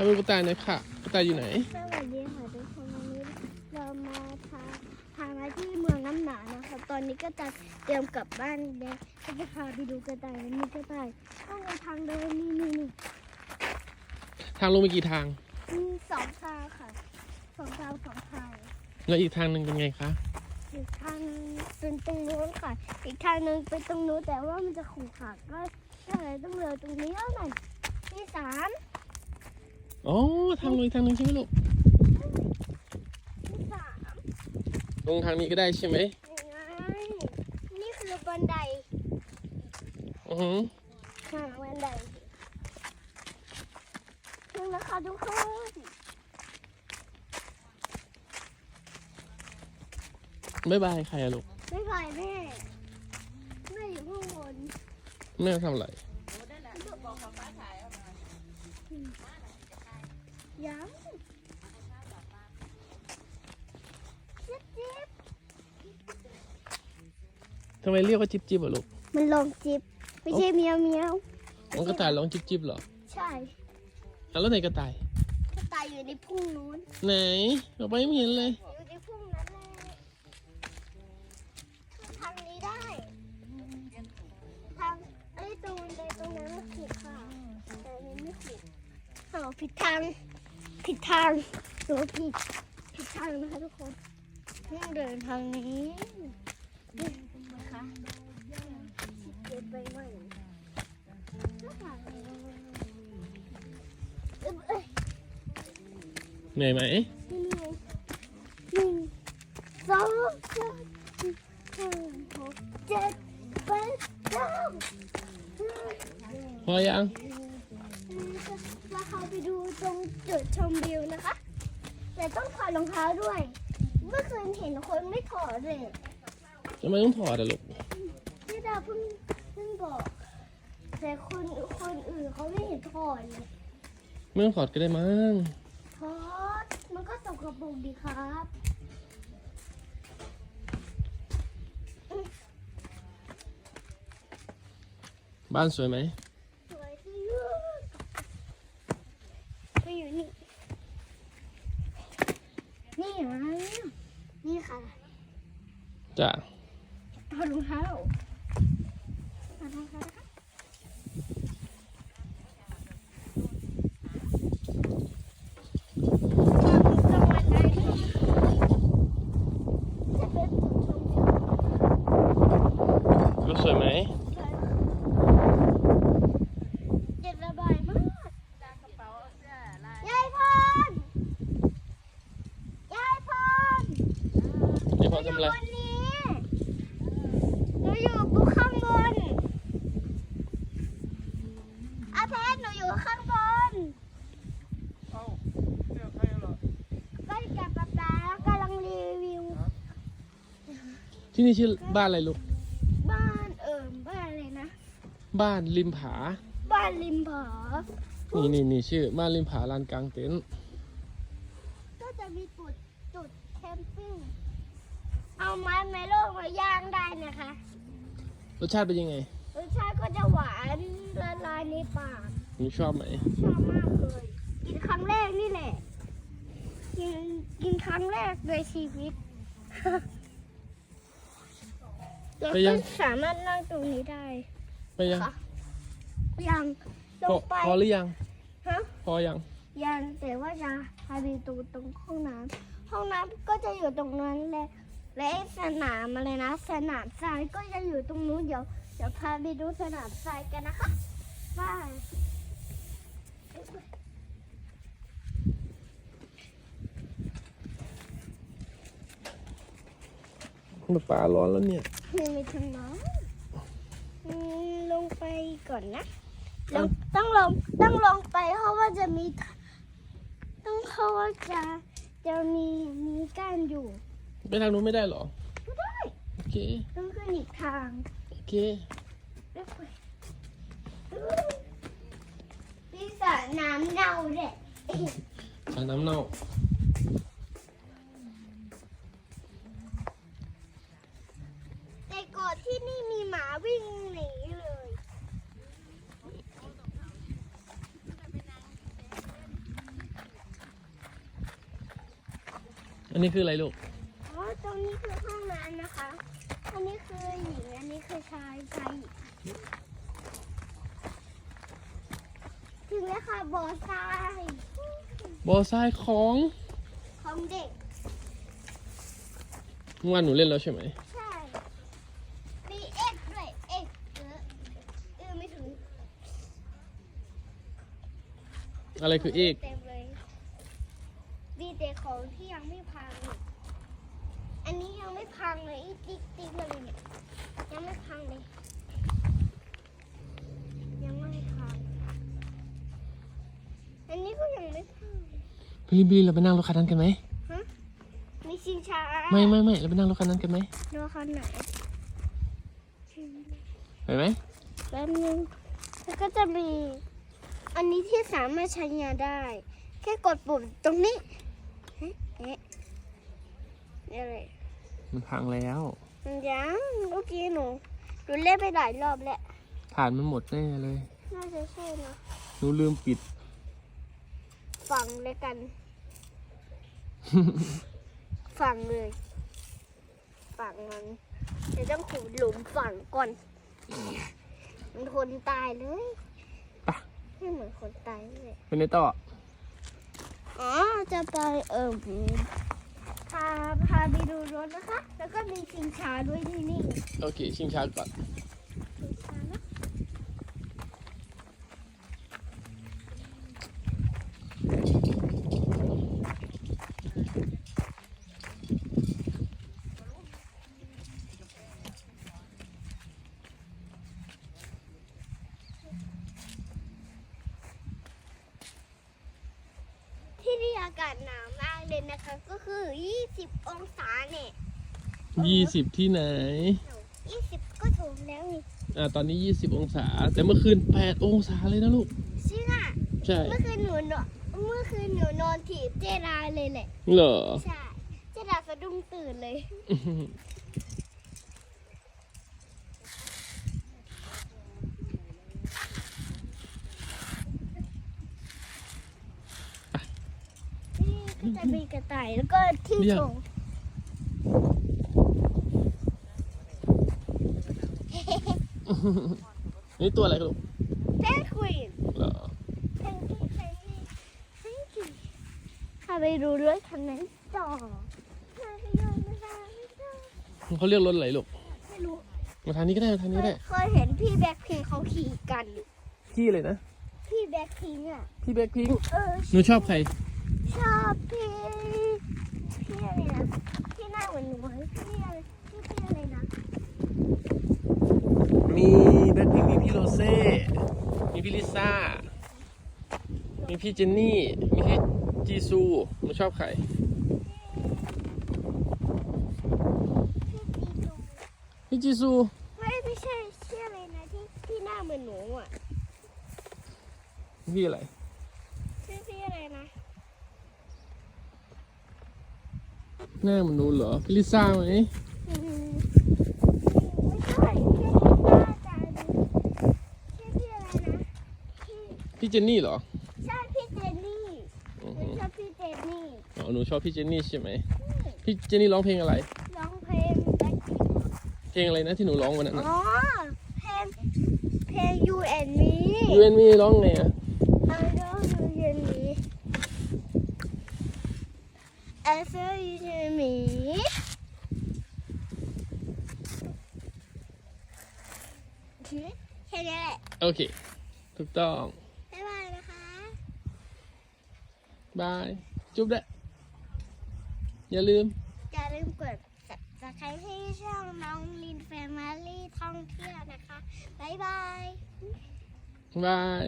ให้ดูกระต่ายหน่อยค่ะ กระต่ายอยู่ไหน สวัสดีค่ะทุกคนวันนี้เรามาทางทางมาที่เมืองน้ำหนานะคะตอนนี้ก็จะเตรียมกลับบ้านแล้วก็จะพาไปดูกระต่ายวันนี้กระต่ายต้องไปทางเดินนี่นี่นี่ทางลงมีกี่ทาง มีสองทางค่ะสองทางสองทางแล้วอีกทางหนึ่งเป็นไงคะ อีกทางหนึงเป็นตรงนู้นค่ะ อีกทางหนึงเป็นตรงนู้นแต่ว่ามันจะขรุขระก็ก็เลยต้องเรือตรงนี้แล้วกันที่สาม อ๋อทางลงอีกทางหนึ่งใช่ไหมลูก ที่สามลงทางนี้ก็ได้ใช่ไหมนี่ไงนี่คือบันไดอือหือค่ะบันไดถึงแล้วค่ะทุกคนบ๊ายบายใครอะลูก ไม่ไหวแม่แม่อยู่ข้างบน แม่ทำอะไร ยังจิ๊บจิ๊บทำไมเรียกว่าจิ๊บจิ๊บอะลูกมันลงจิ๊บไม่ใช่เมียวเมียวมันกระต่ายร้องจิ๊บจิ๊บเหรอใช่อะแล้วไหนกระต่ายกระต่ายอยู่ในพุ่งนู้นไหนออกไปไม่เห็นเลยอยู่ในพุ่งนั้นเลยทางนี้ได้ทางไอ้ยตรงบันไดตรงนั้นมันผิดค่ะแต่อันนี้ไม่ผิดอ้าวผิดทาง ผิดทางหรือว่าผิดผิดทางนะคะทุกคนต้องเดินทางนี้นี่นะคะเดินไปใหม่เอ้ยเอ้ยเหนื่อยไหมนี่ไงหนึ่งสองสามสี่ห้าหกเจ็ดแปดเก้าพอยัง เราเข้าไปดูตรงจุดชมวิวนะคะ แต่ต้องถอดรองเท้าด้วย เมื่อคืนเห็นคนไม่ถอดเลยทำไมต้องถอดอะลูกพี่ดาเพิ่งเพิ่งบอก แต่คนคนอื่นเขาไม่เห็นถอดเลยไม่ต้องถอดก็ได้มั้งถอดมันก็สกปรกดีครับบ้านสวยไหม สวยที่สุดไปอยู่นี่ นี่ไงนี่ค่ะ จ้ะ ถอดรองเท้าถอดรองเท้านะคะตรงบันไดนี่จะเป็นจุดชมวิว ก็สวยไหม เย็นระบายมากยายพรยายพร เดี๋ยวพอทำอะไรบนนี้หนูอยู่บุข้างบนอาเพชรหนูอยู่ข้างบนก็กับป๊าป๊ากำลังรีวิว ที่นี่ชื่อบ้านอะไรลูก บ้านเอิมบ้านอะไรนะ บ้านริมผา บ้านริมผา นี่นี่นี่ชื่อบ้านริมผาลานกลางเต็นท์ ก็จะมีจุดจุดแคมปิ้ง เอาไม้เมโลมาย่างได้นะคะ รสชาติเป็นยังไงรสชาติก็จะหวานละลายในปาก หนูชอบไหม ชอบมากเลย กินครั้งแรกนี่แหละ กินกินครั้งแรกในชีวิตแล้วไปยัก็ง สามารถนั่งตรงนี้ได้ไปยังค่ะยังลพองไปพอหรือยัง ฮะ พอยัง ยังแต่ว่าจะพาไปดูตรงห้องน้ำห้องน้ำก็จะอยู่ตรงนั้นแหละ และไอ้สนามอะไรนะ สนามทรายก็จะอยู่ตรงนู้นเดี๋ยวเดี๋ยวพาไปดูสนามทรายกันนะคะบายป่าร้อนแล้วเนี่ยมีไปทางน้องอืมลงไปก่อนนะลงต้องลงต้องลงไปเพราะว่าจะมี ต้องเพราะว่าจะจะมีมีก้านอยู่ ไปทางนู้นไม่ได้หรอ ไม่ได้ โอเค ต้องขึ้นอีกทาง โอเคไปก่สระน้ำเน่าเลยสระน้ำเน่าแต่ก่อนที่นี่มีหมาวิ่งหนีเลยอันนี้คืออะไรลูก รงนี้คือห้องน้ำนะคะ อันนี้คือหญิง อันนี้คือชายชายหญิงถึงแล้วค่ะบ่อทรายบอทรายของของเด็กเมื่อวานหนูเล่นแล้วใช่ไหม ใช่ มีเอ็กซ์ด้วย เอ็กซ์เออเออไม่ถึงอะไรคือเอก เต็มเลยมีแต่ของที่ยังไม่พัง อันนี้ยังไม่พังเลยอีกติ๊กติ๊กเลยเนี่ยยังไม่พังเลย ยังไม่พัง อันนี้ก็ยังไม่พังบิลลี่บิลลี่เราไปนั่งรถคันนั้นกันไหมมีชิงช้าไม่ไม่ไม่เราไปนั่งรถคันนั้นกันไหมดูคันไหนไปไหมแป๊บนึงแล้วก็จะมีอันนี้ที่สามารถใช้งานได้ แค่กดปุ่มตรงนี้เอ๊ะเอ๊ะนี่อะไร มันพังแล้วยังเมื่อกี้หนูหนูเล่นไปหลายรอบแล้วฐานมันหมดแน่เลย น่าจะใช่นะหนูลืมปิด ฝังเลยกัน ฝังเลย ฝังมันเดี๋ยวต้องขุดหลุมฝังก่อน มันคนตายเลยไปไม่เหมือนคนตายเลยไปในต่ออ๋อจะไปเอิมพาพาไปดูรถนะคะ แล้วก็มีชิงช้าด้วยที่นี่โอเค ชิงช้าก่อน ชิงช้านะที่นี่อากาศหนาวมาก เลยนะคะก็คือ 20 องศาเนี่ยยี่สิบที่ไหน 20 ก็ถูกแล้วนี่อ่าตอนนี้ยี่สิบองศา แต่เมื่อคืนแปดองศาเลยนะลูกจริงอะใช่ เมื่อคืนหนูนอนเมื่อคืนหนูนอนถีบเจดาเลยแหละเหรอ ใช่ เจดาสะดุ้งตื่นเลย นี่ก็ จะมีกระต่ายแล้วก็ที่เรียกโชว์นี่ตัวอะไรกันลูกแพนกวินเหรอแพนกวินแพนกวินแพนกวินพาไปดูรถคันนั้นต่อพาไปดูรถคันนั้นต่อเขาเรียกรถอะไรลูกไม่รู้มาทางนี้ก็ได้มาทางเคนี้ก็ยได้เคยเห็นพี่แบ็คพิงเขาขี่กันพี่เลยนะพี่แบ็คพิงอะพี่แบ็คพิงค์เออหนูชอบใคร ชอบพี่พี่อะไรนะพี่หน้าเหมื อนหนูเลยพี่อะไรพี่พี่อะไรนะมีแบ็คพิงค์มีพี่โรเซ่ มีพี่ลิซ่า มีพี่เจนนี่ มีพี่จีซูหนูชอบใคร พี่จีซูพี่จีซู ไม่ไม่ใช่ชื่ออะไรนะที่พี่หน้าเหมือนหนูอะ พี่อะไร ชื่อพี่อะไรนะ หน้าเหมันหนูเหรอพี่ลิซ่าไหมอืมไม่ใช่พี่หน้าตาดีชื่อพี่อะไรนะพี่พี่เจนนี่เหรอใช่พี่เจนนี่อือหนูหือชอบพี่เจนนี่อ๋อหนูชอบพี่เจนนี่ใช่ไหมพี่เจนนี่ร้องเพลงอะไรร้องเพลงแบ็คพิงเพลงอะไรนะที่หนูร้องวันนั้นอ๋อเพลงเพลง You and Me ยูเอ็นมีร้องไงอะ I know you and me I feel you and me แค่นี้แหละ โอเค ถูกต้อง บ๊ายบายนะคะ บาย จุ๊บด้วยอย่าลืม อย่าลืมกด subscribe ให้ช่องน้องลินแฟมิลี่ท่องเที่ยวนะคะ บ๊ายบาย บาย